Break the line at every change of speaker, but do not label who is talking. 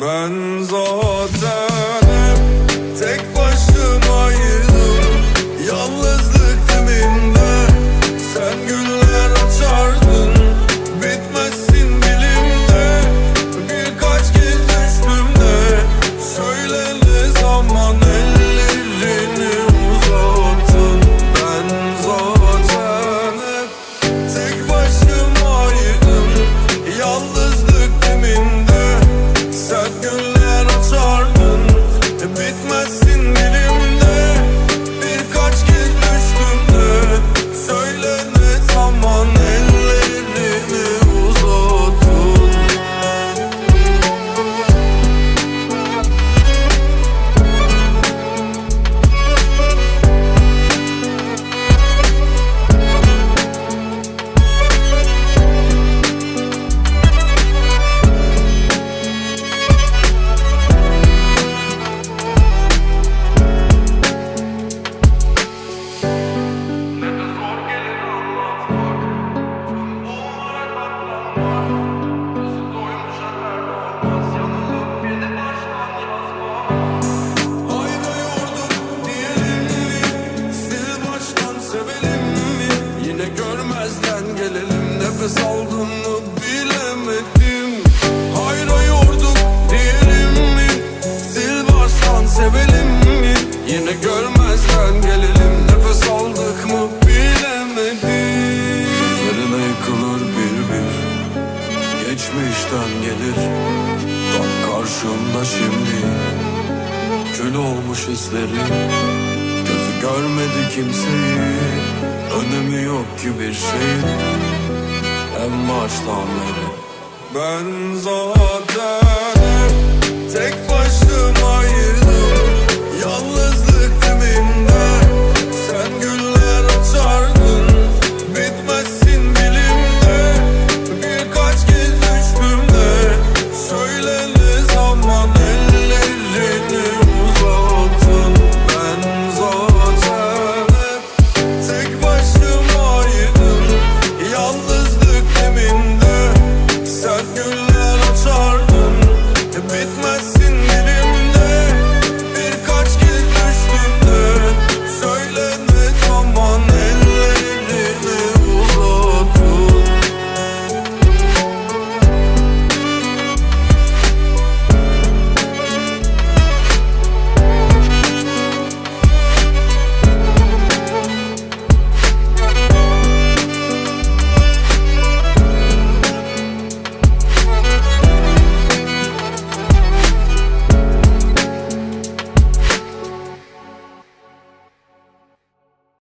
Ben zaten Nefes aldın mı bilemedim. Hayra yorduk diyelim mi? Sil baştan sevelim mi? Yine görmezden gelelim. Nefes aldık mı bilemedim. Üzerine yıkılır bir bir. Geçmişten gelir. Tam karşımda şimdi. Kül olmuş hisleri. Gözü görmedi kimseyi. Önemi yok ki bir şeyin baştan beri Ben zaten hep tek başımaydım Yalnızlık dibimde Sen güller açardın. Bitmezsin bilimde Birkaç kez düştüm de Söylenir zaman.